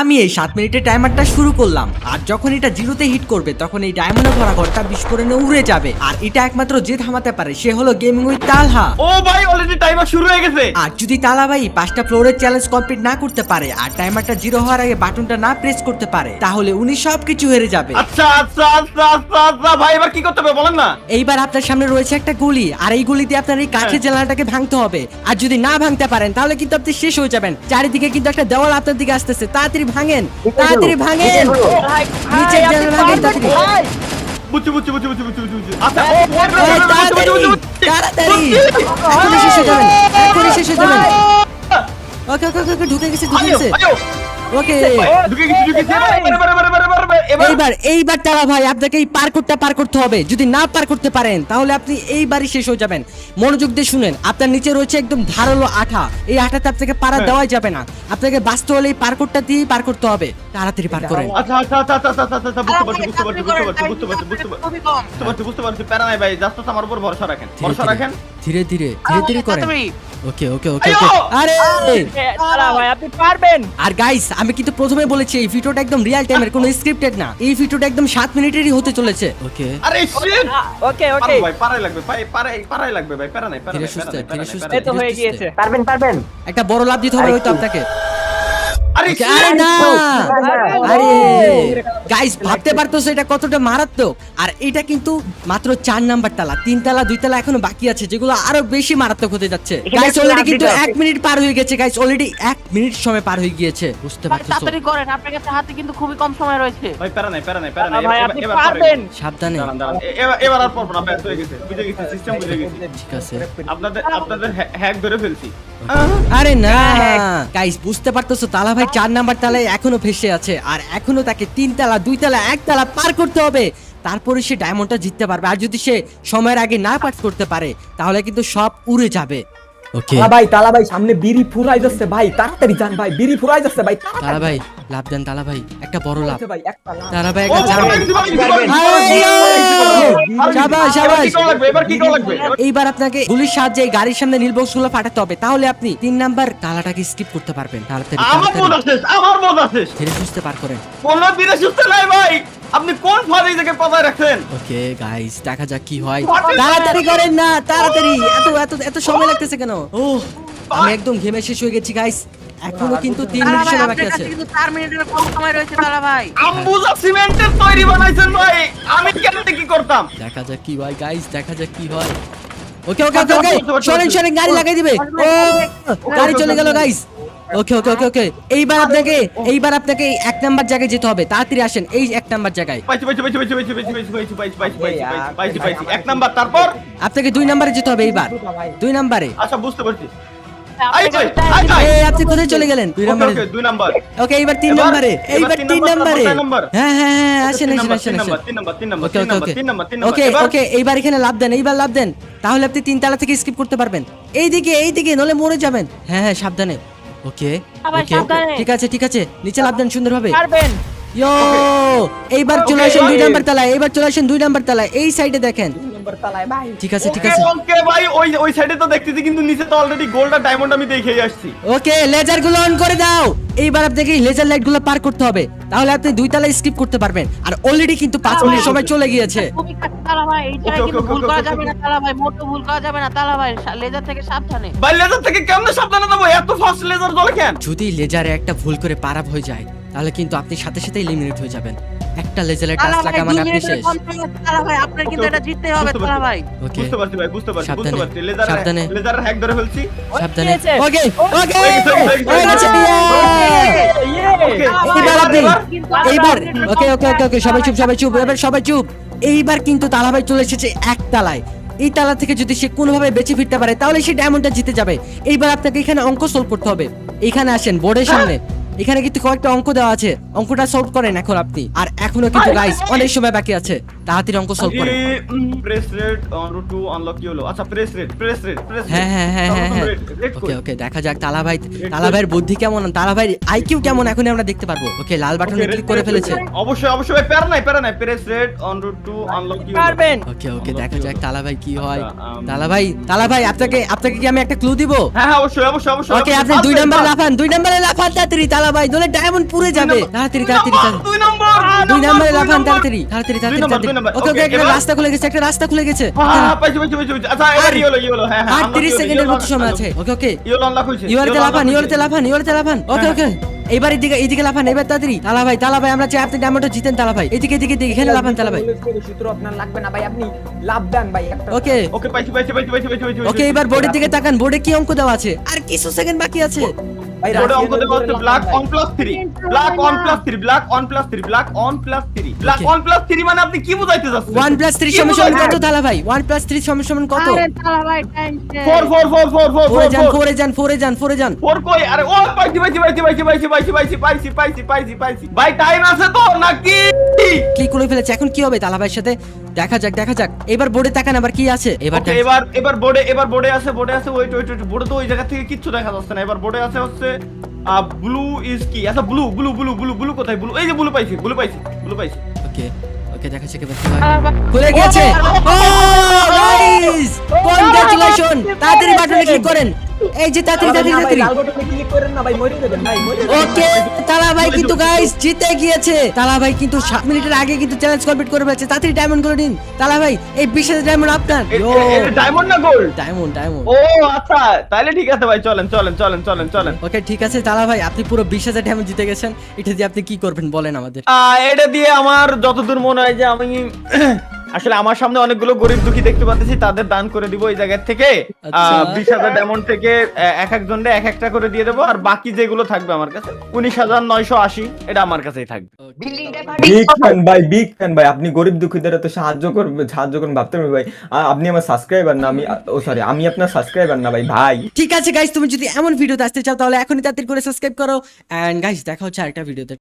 আমি এই সাত মিনিটের টাইমারটা শুরু করলাম। আর যখন এটা জিরোতে হিট করবে তখন এই ডায়মন্ডে ভরা ঘরটা বিস্ফোরণে উড়ে যাবে। আর এটা একমাত্র যে থামাতে পারে সে হলো গেমিং উইথ তালহা। ও ভাই অলরেডি টাইমার শুরু হয়ে গেছে। আর যদি তালাবাই পাঁচটা ফ্লোরের চ্যালেঞ্জ কমপ্লিট না করতে পারে আর টাইমারটা জিরো হওয়ার আগে বাটনটা না প্রেস করতে পারে তাহলে উনি সবকিছু হেরে যাবে। আচ্ছা আচ্ছা আচ্ছা আচ্ছা আচ্ছা ভাই এবার কি করতে হবে বলেন না? এইবার আপনার সামনে রয়েছে একটা গুলি আর এই গুলি দিয়ে আপনার এই কাঠের জানালাটাকে ভাঙতে হবে। আর যদি না ভাঙতে পারেন তাহলে কিন্তু আপনি শেষ হয়ে যাবেন। চারিদিকে কিন্তু একটা দেওয়াল আপনার দিকে আসতেছে। তাড়াতাড়ি ভাঙেন তাড়াতাড়ি ভাঙেন নিচে জানালা ভাঙেন তাড়াতাড়ি বুঝছি বুঝছি বুঝছি বুঝছি বুঝছি আচ্ছা তাড়াতাড়ি তাড়াতাড়ি। এখনই শেষ হয়ে যাবেন এখনই শেষ হয়ে যাবেন ওকে ওকে ওকে ঢুকে গেছে ঢুকে গেছে আয়ো। ওকে। এইবার এইবার তারা ভাই আপনাকে এই পার্কটা পার করতে হবে। যদি না পার করতে পারেন তাহলে আপনি এইবারই শেষ হয়ে যাবেন। মনোযোগ দিয়ে শুনেন আপনার নিচে রয়েছে একদম ধারালো আঠা। এই আঠাতে আপনাকে পারা হ্যাঁ। দেওয়াই যাবে না। আপনাকে বাঁচতে হলে এই পার্কটা দিয়েই পার করতে হবে। তাড়াতাড়ি পার করেন। আচ্ছা আচ্ছা আচ্ছা আচ্ছা আচ্ছা আচ্ছা, আচ্ছা, বুঝতে পারছি বুঝতে পারছি বুঝতে পারছি বুঝতে পারছি বুঝতে পারছি বুঝতে পারছি প্যারা নাই ভাই জাস্ট আমার উপর ভরসা রাখেন। ধীরে ভরসা ধীরে, রাখেন। ধীরে ধীরে ধীরে ধীরে করেন। তাড়াতাড়ি। ওকে ওকে ওকে ওকে আরে দাঁড়া ভাই আপনি পারবেন আর গাইস আমি কিন্তু প্রথমে বলেছি এই ভিডিওটা একদম রিয়েল টাইমের কোনো স্ক্রিপ্টেড না এই ভিডিওটা একদম সাত মিনিটেরই হতে চলেছে ওকে আরে শিট ওকে ওকে ভাই পারাই লাগবে ভাই পারাই পারাই লাগবে ভাই প্যারা নাই ধীরে নাই সুস্থে, প্যারা নাই। তো হয়ে গিয়েছে পারবেন পারবেন একটা বড় লাভ দিতে হবে হয়তো আপনাকে আরে আরে না আরে আরে গাইস ভাবতে পারতেছো এটা কতটা মারাত্মক? আর এটা কিন্তু মাত্র চার নাম্বার তালা। তিন তালা দুই তালা এখনও বাকি আছে যেগুলো আরও বেশি মারাত্মক হতে যাচ্ছে। গাইস অলরেডি কিন্তু আছে। এক মিনিট পার হয়ে গেছে গাইস অলরেডি এক মিনিট সময় পার হয়ে গিয়েছে। বুঝতে ভাই, পারতেছো? তাড়াতাড়ি করেন আপনার কাছে হাতে কিন্তু খুবই কম সময় রয়েছে। ভাই প্যারা নাই প্যারা নাই প্যারা নাই। ভাই এবার- আপনি পারবেন। সাবধানে। এবার এবার আর পারব না ব্যাস হয়ে গেছে বুঝে গেছি সিস্টেম বুঝে গেছি। ঠিক আছে। আপনাদের আপনাদের হ্যাক ধরে ফেলছি। আরে না। গাইস বুঝতে পারতেছো তালা ভাই চার নাম্বার তালায় এখনও ফেসে আছে। আর এখনও তাকে তিন তালা দুই তালা এক তালা পার করতে হবে। তারপরে সে ডায়মন্ডটা জিততে পারবে। আর যদি সে সময়ের আগে না পার করতে পারে তাহলে কিন্তু সব উড়ে যাবে। ওকে তালা ভাই তালা ভাই সামনে বিড়ি ফুরাই যাচ্ছে ভাই তাড়াতাড়ি যান ভাই বিড়ি ফুরাই যাচ্ছে ভাই তাড়াতাড়ি। তালা ভাই লাভ দেন তালা ভাই একটা বড় লাভ। যাচ্ছে ভাই একটা লাভ। তালা ভাই একটা জান। ভাই, দিতে পারি, দিতে পারি। আরে, শাবাশ, শাবাশ। কি করা লাগবে? এবার কি করা লাগবে? এইবার আপনাকে গুলির সাহায্যে এই গাড়ির সামনে নীল বক্সগুলো ফাটাতে হবে। তাহলে আপনি তিন নাম্বার তালাটাকে স্কিপ করতে পারবেন। তাড়াতাড়ি আমার তাড়াতাড়ি। আছে আমার বোধ আছে। ধীরে সুস্থে পার করেন। কোনো দিনে সুস্থ নাই ভাই। আপনি কোন ফাঁদে থেকে পাতায় রাখছেন? ওকে গাইস দেখা যাক কি হয়। তাড়াতাড়ি করেন না তাড়াতাড়ি। এত এত এত সময় লাগতেছে কেন? ও আমি একদম ঘেমে শেষ হয়ে গেছি গাইস এখনও কিন্তু তিন মিনিট সময় বাকি আছে। কিন্তু চার মিনিটের কম সময় রয়েছে তারা ভাই। আম্বুজা সিমেন্টের তৈরি বানাইছেন ভাই। আমি কেন কি করতাম? দেখা যাক কি হয় গাইস দেখা যাক কি হয়। ওকে ওকে ওকে ওকে। সরেন সরেন গাড়ি লাগাই দিবে। ও গাড়ি চলে গেল গাইস ওকে ওকে ওকে ওকে এইবার আপনাকে এইবার আপনাকে এক নাম্বার জায়গায় যেতে হবে তাড়াতাড়ি আসেন এই এক নাম্বার জায়গায় পাইছি পাইছি পাইছি পাইছি পাইছি পাইছি পাইছি পাইছি পাইছি পাইছি পাইছি পাইছি বুঝতে পারছি আপনি কোথায় চলে দুই নম্বরে যেতে হবে এইবার দুই নম্বরে আচ্ছা বুঝতে পারছি এইবার এখানে লাভ দেন এইবার লাভ দেন তাহলে আপনি তিনতলা থেকে স্কিপ করতে পারবেন এইদিকে এইদিকে নলে মরে যাবেন হ্যাঁ হ্যাঁ সাবধানে ওকে ওকে ঠিক আছে ঠিক আছে। নিচে লাভ দেন সুন্দরভাবে। পারবেন ইয়ো এইবার চলে আসেন দুই নাম্বার তালায় এইবার চলে আসেন দুই নাম্বার তালায়। এই সাইডে দেখেন। নম্বর তালায় ভাই ঠিক আছে ঠিক আছে। ওকে ভাই ওই ওই সাইডে তো দেখতেছি কিন্তু নিচে তো অলরেডি গোল্ড আর ডায়মন্ড আমি দেখেই আসছি। ওকে লেজারগুলো অন করে দাও। এইবার আপনাকে লেজার লাইটগুলো পার করতে হবে। তাহলে আপনি দুই তালায় স্কিপ করতে পারবেন। আর অলরেডি কিন্তু পাঁচ মিনিট সময় চলে গিয়েছে। তারা ভাই কিন্তু ভুল করা যাবে না তারা ভাই মোটো ভুল করা যাবে না তারা ভাই লেজার থেকে সাবধানে। ভাই লেজার থেকে কেমনে সাবধানে দেবো এত ফাস্ট লেজার জ্বলে কেন? যদি লেজারে একটা ভুল করে পারাপ হয়ে যায় তাহলে কিন্তু আপনি সাথে সাথে এলিমিনেট হয়ে যাবেন। একটা লেজারের টাচ লাগা মানে আপনি শেষ। তারা ভাই আপনার কিন্তু এটা জিততে হবে তারা ভাই। ওকে। বুঝতে পারছি ভাই বুঝতে পারছি বুঝতে পারছি। লেজার সাবধানে। লেজার হ্যাক ধরে ফেলছি। সাবধানে? ওকে ওকে। হয়ে গেছে, এইবার আপনি কিন্তু এইবার ওকে ওকে ওকে ওকে সবাই চুপ সবাই চুপ এবার সবাই চুপ। এইবার কিন্তু তালাভাই চলে এসেছে এক তালায়। এই তালা থেকে যদি সে কোনোভাবে বেঁচে ফিরতে পারে তাহলে সে ডায়মন্ডটা জিতে যাবে। এইবার আপনাকে এখানে অঙ্ক সলভ করতে হবে। এখানে আসেন বোর্ডের সামনে। এখানে কিন্তু কয়েকটা অঙ্ক দেওয়া আছে। অঙ্কটা সলভ করেন এখন আপনি। আর এখনও কিন্তু গাইস অনেক সময় বাকি আছে। তাড়াতাড়ি অঙ্ক সলভ করেন। Press red on root to unlock কি হলো? আচ্ছা press red press red press হ্যাঁ হ্যাঁ হ্যাঁ হ্যাঁ হ্যাঁ। ওকে ওকে দেখা যাক তালা ভাই তালা ভাইয়ের বুদ্ধি কেমন? তালা ভাইয়ের আইকিউ কেমন এখন আমরা দেখতে পারব? ওকে লাল বাটনে ক্লিক করে ফেলেছে। অবশ্যই অবশ্যই ভাই প্যারা নাই প্যারা নাই। Press red on root to unlock কি হলো? পারবেন। ওকে ওকে দেখা যাক তালা ভাই কি হয়। আচ্ছা, um, তালা ভাই তালা ভাই আপনাকে আপনাকে কি আমি একটা ক্লু দিব? হ্যাঁ হ্যাঁ অবশ্যই অবশ্যই অবশ্যই। ওকে আপনি দুই নম্বরে লাফান দুই নম্বরে লাফান তাড়াতাড়ি তালা তালা ভাই নলে ডায়মন্ড পুড়ে যাবে। তাড়াতাড়ি তাড়াতাড়ি তাড়াতাড়ি। দুই নম্বর দুই নম্বরে লাফান তাড়াতাড়ি তাড়াতাড়ি তাড়াতাড়ি। ওকে ওকে একটা রাস্তা খুলে গেছে একটা রাস্তা খুলে গেছে। হ্যাঁ, হ্যাঁ, পাইছি, পাইছি, পাইছি, পাইছি। আচ্ছা, এবার আর- ইয়েলো, ইয়েলো, হ্যাঁ, হ্যাঁ, আর 30 সেকেন্ডের মতো সময় আছে। Okay okay. ইয়েলো লাফান লাফান লাফান ওকে ওকে। এইবার এদিকে এইদিকে লাফান এবার তাড়াতাড়ি। তালা ভাই তালা ভাই আমরা চাই আপনি ডায়মন্ডটা জিতেন তালা ভাই। এদিকে এদিকে এদিকে এখানে লাফান তালা ভাই। সূত্র আপনার লাগবে না ভাই আপনি লাভ দেন ভাই ওকে। ওকে, পাইছি, পাইছি, পাইছি, পাইছি, পাইছি, ওকে এবার বোর্ডের দিকে তাকান বোর্ডে কি অঙ্ক দেওয়া আছে? আর কিছু সেকেন্ড বাকি আছে। বোর্ডে অঙ্ক দেওয়া হচ্ছে উপরে black love on plus three, black on plus three, black on plus three, black on plus three, black Okay. on plus three মানে আপনি কি বুঝাইতে চাচ্ছেন? ওয়ান প্লাস থ্রি সমান সমান কত তালা ভাই ওয়ান প্লাস থ্রি সমান সমান কত আরে তালা ভাই time Four, four, four, four, four, ফোরে four, যান. ফোরে যান ফোরে যান ফোরে যান Four কই? আরে ও, পাইছি, পাইছি, পাইছি, পাইছি, পাইছি, পাইছি, পাইছি, পাইছি, পাইছি, পাইছি, পাইছি। ভাই টাইম আছে তো নাকি ক্লিক করে ফেলেছে এখন কি হবে তালা ভাইয়ের সাথে দেখা যাক দেখা যাক এবার বোর্ডে তাকান আবার কি আছে এবার Okay, এবার এবার বোর্ডে এবার বোর্ডে আছে বোর্ডে আছে ওয়েট ওয়েট ওয়েট বোর্ডে তো ওই জায়গা থেকে কিচ্ছু দেখা যাচ্ছে না এবার বোর্ডে আছে হচ্ছে ব্লু ইজ কি আচ্ছা blue blue blue blue blue কোথায় ব্লু এই যে ব্লু পাইছি ব্লু পাইছি ব্লু পাইছি ওকে ওকে দেখা যাক এবার কি হয় খুলে গেছে ও গাইস কংগ্রাচুলেশন তাড়াতাড়ি বাটনে ক্লিক করেন এই যে তাড়াতাড়ি তাড়াতাড়ি তাড়াতাড়ি ক্লিক করেন না ভাই মরে যাবেন ভাই মরে যাবেন ওকে তালা ভাই কিন্তু গাইস জিতে গিয়েছে। তালা ভাই কিন্তু সাত মিনিটের আগে কিন্তু চ্যালেঞ্জ কমপ্লিট করে ফেলেছে। তাড়াতাড়ি ডায়মন্ড করে নিন। তালা ভাই এই বিশ হাজার ডায়মন্ড আপনার। ডায়মন্ড না গোল্ড ডায়মন্ড ডায়মন্ড ও আচ্ছা তাহলে ঠিক আছে ভাই চলেন চলেন চলেন চলেন চলেন। ওকে ঠিক আছে তালা ভাই আপনি পুরো বিশ হাজার ডায়মন্ড জিতে গেছেন। এটা দিয়ে আপনি কি করবেন বলেন আমাদের। এটা দিয়ে আমার যতদূর মনে হয় যে আমি আসলে আমার সামনে অনেকগুলো গরিব দুঃখী দেখতে পাচ্ছি তাদের দান করে দিব এই জায়গা থেকে। আচ্ছা। বিশ হাজার ডায়মন্ড থেকে এক একজনকে এক একটা করে দিয়ে দেবো আর বাকি যেগুলো থাকবে আমার কাছে উনিশ হাজার নয়শো আশি এটা আমার কাছেই থাকবে। বিগ ফ্যান ভাই বিগ ফ্যান ভাই আপনি গরিব দুঃখীদের তো সাহায্য করবেন সাহায্য করুন ভাবতে পারবেন ভাই। আপনি আমার সাবস্ক্রাইবার না আমি ও সরি আমি আপনার সাবস্ক্রাইবার না ভাই ভাই। ঠিক আছে গাইস তুমি যদি এমন ভিডিওতে আসতে চাও তাহলে এখনই তাড়াতাড়ি করে সাবস্ক্রাইব করো। এন্ড গাইস দেখা হচ্ছে আরেকটা ভিডিওতে